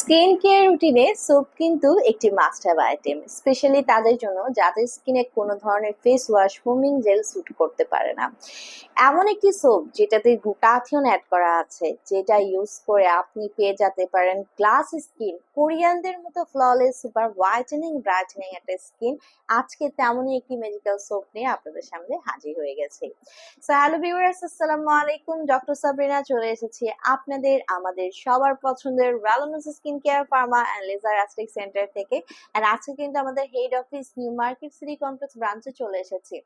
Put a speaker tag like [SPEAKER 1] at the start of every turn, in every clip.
[SPEAKER 1] Skin care রুটিনে soap কিন্তু একটি মাস্ট হ্যাভ আইটেম স্পেশালি তাদের জন্য যাদের স্কিনে কোনো ধরনের ফেস ওয়াশ হোমিং জেল স্যুট করতে পারে না। এমন একটি সোপ যেটাতে গ্লুটাথিয়ন অ্যাড করা আছে, যেটা ইউজ করে আপনি পেয়ে যেতে পারেন গ্লাস স্কিন কোরিয়ানদের মতো ফ্ললেস সুপার হোয়াইটেনিং ব্রাইটেনিং একটা স্কিন আজকে তেমনই একটি মেডিকেল সোপ নিয়ে আপনাদের সামনে হাজির হয়ে গেছে। সো হ্যালো ভিউয়ার্স আসসালামু আলাইকুম। ডক্টর সাবরিনা চলে এসেছি আপনাদের, আমাদের সবার পছন্দের wellness skin care pharma and laser aesthetic center থেকে। আর আজকে কিন্তু আমাদের head office new market city complex ব্রাঞ্চে চলে এসেছি।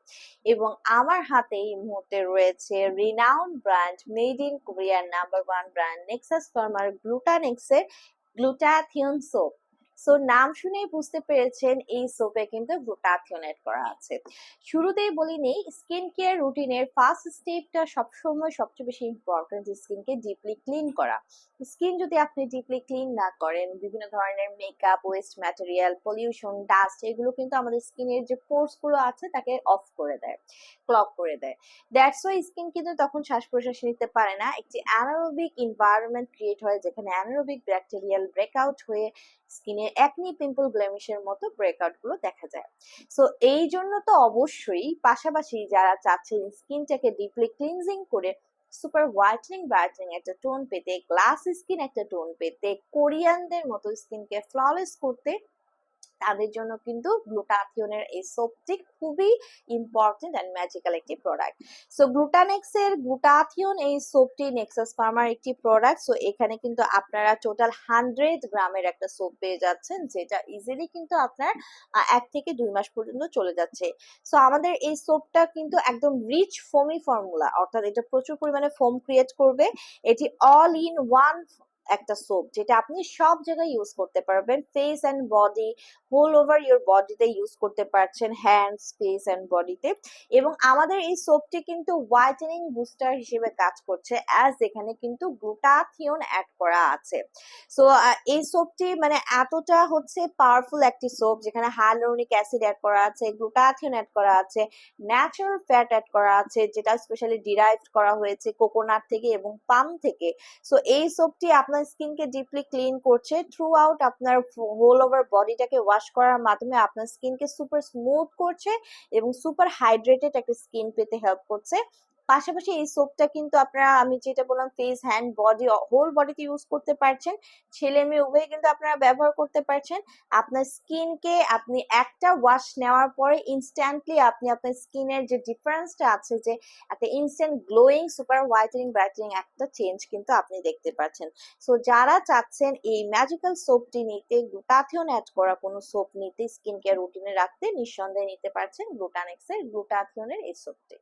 [SPEAKER 1] এবং আমার হাতে এই মুহূর্তে রয়েছে রিনাউন ব্র্যান্ড মেড ইন কোরিয়ার নাম্বার ওয়ান ব্র্যান্ড নেক্সাস ফার্মার গ্লুটানেক্সের গ্লুটাথিয়ন সোপ সো নাম শুনেই বুঝতে পেরেছেন এই সোপে কিন্তু গ্লুটাথিয়ন এড করা আছে। শুরুতেই বলি নেই স্কিন কেয়ার রুটিনের ফার্স্ট স্টেপটা সবসময় সবচেয়ে বেশি ইম্পর্টেন্ট স্কিনকে ডিপলি ক্লিন করা। স্কিন যদি আপনি ডিপলি ক্লিন না করেন, বিভিন্ন ধরনের makeup waste material pollution dust এগুলো কিন্তু আমাদের স্কিনের যে পোর্সগুলো আছে তাকে অফ করে দেয় ক্লক করে দেয়। দ্যাটস ওয়াই স্কিন কিন্তু তখন শ্বাস প্রশ্বাস নিতে পারে না। একটি অ্যানারোবিক এনভায়রনমেন্ট ক্রিয়েট হয় যেখানে অ্যানারোবিক ব্যাকটেরিয়াল ব্রেকআউট হয়ে স্কিনে একনি পিম্পল ব্লেমিশের মতো ব্রেকআউটগুলো দেখা যায়। সো এই জন্য তো অবশ্যই পাশাপাশি যারা চাচ্ছেন স্কিনটাকে ডিপলি ক্লিনজিং করে সুপার হোয়াইটনিং ব্রাইটনিং একটা টোন পেতে গ্লাস স্কিন একটা টোন পেতে কোরিয়ানদের মতো স্কিনকে ফ্ললেস করতে তাদের জন্য কিন্তু গ্লুটাথিয়নের এই সোপটি খুবই ইম্পর্টেন্ট অ্যান্ড ম্যাজিক্যাল একটি প্রোডাক্ট সো গ্লুটানেক্স এর গ্লুটাথিয়ন এই সোপটি নেক্সাস ফার্মার একটি প্রোডাক্ট সো এখানে কিন্তু আপনারা টোটাল হান্ড্রেড গ্রামের একটা সোপ পেয়ে যাচ্ছেন, যেটা ইজিলি কিন্তু আপনার এক থেকে দুই মাস পর্যন্ত চলে যাচ্ছে। সো আমাদের এই সোপটা কিন্তু একদম রিচ ফোমি ফর্মুলা অর্থাৎ এটা প্রচুর পরিমাণে ফোম ক্রিয়েট করবে। এটি অল ইন ওয়ান একটা সোপ যেটা আপনি সব জায়গায় ইউজ করতে পারবেন face and body whole over your বডিতে ইউজ করতে পারছেন হ্যান্ডস ফেস অ্যান্ড বডিতে এবং আমাদের এই সোপটি কিন্তু হোয়াইটেনিং বুস্টার হিসেবে কাজ করছে অ্যাজ এখানে কিন্তু গ্লুটাথিয়ন অ্যাড করা আছে। সো এই সোপটি মানে এতটা হচ্ছে পাওয়ারফুল একটি সোপ যেখানে হাইলোনিক অ্যাসিড অ্যাড করা আছে গ্লুটাথিয়ন অ্যাড করা আছে ন্যাচারাল ফ্যাট অ্যাড করা আছে, যেটা স্পেশালি ডিরাইভ করা হয়েছে কোকোনাট থেকে এবং পাম থেকে। সো এই সোপটি আপনার স্কিনকে ডিপলি ক্লিন করছে থ্রু আউট আপনার হোল ওভার বডিটাকে ওয়াশ করার মাধ্যমে আপনার স্কিনকে সুপার স্মুথ করছে এবং সুপার হাইড্রেটেড একটা স্কিন পেতে হেল্প করছে। পাশাপাশি এই সোপটা কিন্তু আপনারা, আমি যেটা বললাম ফেস হ্যান্ড বডি হোল বডিতে ইউজ করতে পারছেন। ছেলে মেয়ে উভয়ে কিন্তু আপনারা ব্যবহার করতে পারছেন। আপনার স্কিনকে আপনি একটা ওয়াশ নেওয়ার পরে ইনস্ট্যান্টলি আপনি আপনার স্কিনের যে ডিফারেন্সটা আছে, যে একটা instant glowing super whitening brightening একটা চেঞ্জ কিন্তু আপনি দেখতে পাচ্ছেন। সো যারা চাচ্ছেন এই ম্যাজিক্যাল সোপটি নিতে গ্লুটাথিয়ন অ্যাড করা কোনো সোপ নিতে স্কিন কেয়ার রুটিনে রাখতে, নিঃসন্দেহে নিতে পারছেন গ্লুটানেক্সের গ্লুটাথিয়নের এই সোপটি